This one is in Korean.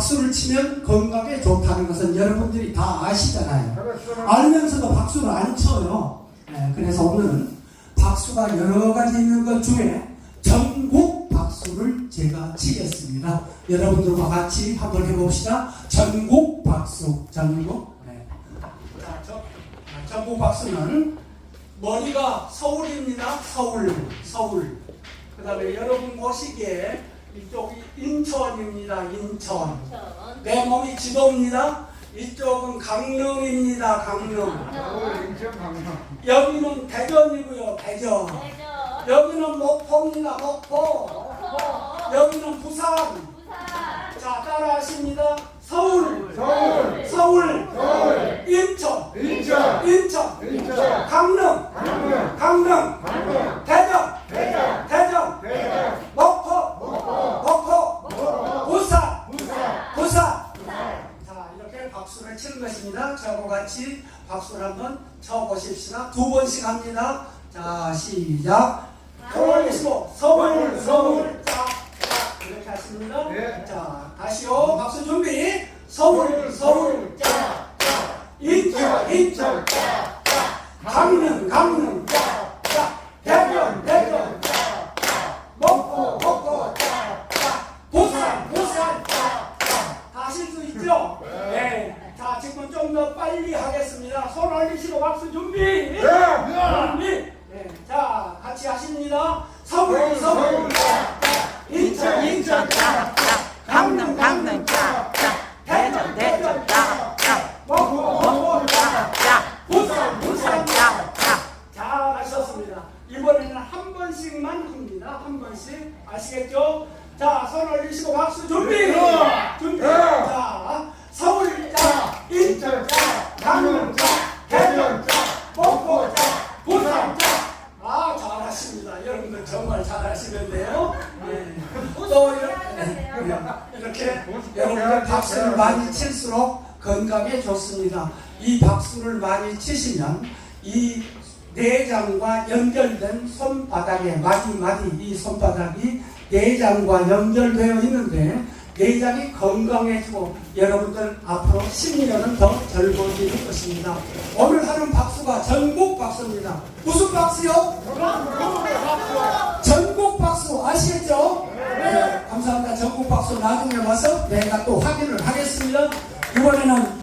박수를 치면 건강에 좋다는 것은 여러분들이 다 아시잖아요. 알면서도 박수를 안 쳐요. 예, 그래서 오늘은 박수가 여러 가지 있는 것 중에 전국 박수를 제가 치겠습니다. 여러분들과 같이 한번 해봅시다. 전국 박수, 전국. 네. 전국 박수는 머리가 서울입니다. 서울, 서울. 그 다음에 여러분 보시기에 이쪽이 인천입니다. 인천. 내 몸이 지도입니다. 이쪽은 강릉입니다. 강릉. 인천 강남. 여기는 대전이고요. 대전. 여기는 목포입니다. 목포. 여기는 부산. 자, 따라하십니다. 서울. 서울 서울. 서울 인천. 인천 인천. 인천 강릉. 강릉 강릉. 강릉 대전. 대전 대전. 대전 목포. 목포 목포. 목포 부산. 부산 부산. 자, 이렇게 박수를 것입니다. 저하고 같이 박수를 한번 쳐보십시다. 두 번씩 합니다. 자, 시작. 서울, 서울, 서울, 서울. 자, 자, 이렇게 하십니다. 네. 자, 다시요. 박수 준비. 서울, 서울. 자, 자. 인천, 인천. 자, 자. 강릉, 강릉. 자, 자. 대전, 대전. 자, 자. 목포, 목포. 자, 자. 부산, 부산. 자, 자. 다 하실 수 있죠? 네. 자, 지금은 좀 더 빨리 하겠습니다. 박수 준비. 네. 준비. 네. 자, 같이 하십니다. 서울, 서울. 인천, 인천. 강릉 강릉 대전 대전 목포, 목포. 짝짝 부산, 부산. 짝짝 잘하셨습니다. 이번에는 한 번씩만 합니다. 한 번씩. 아시겠죠? 자, 손 올리시고 박수 준비! 준비! 자, 서울 자, 인천 자, 강릉 자, 대전 자, 목포 자, 부산 자. 아, 잘하십니다. 여러분들 정말 잘하시는데요. 네. 또 이렇게, 이렇게 여러분들 박수를 많이 칠수록 건강에 좋습니다. 이 박수를 많이 치시면 이 내장과 연결된 손바닥에 마디마디 이 손바닥이 내장과 연결되어 있는데 내장이 건강해지고 여러분들 앞으로 10년은 더 젊어질 것입니다. 오늘 하는 박수가 전국 박수입니다. 무슨 박수요? 전국 박수 아시겠죠? 네, 감사합니다. 전국 박수 나중에 와서 내가 또 확인을 하겠습니다. 이번에는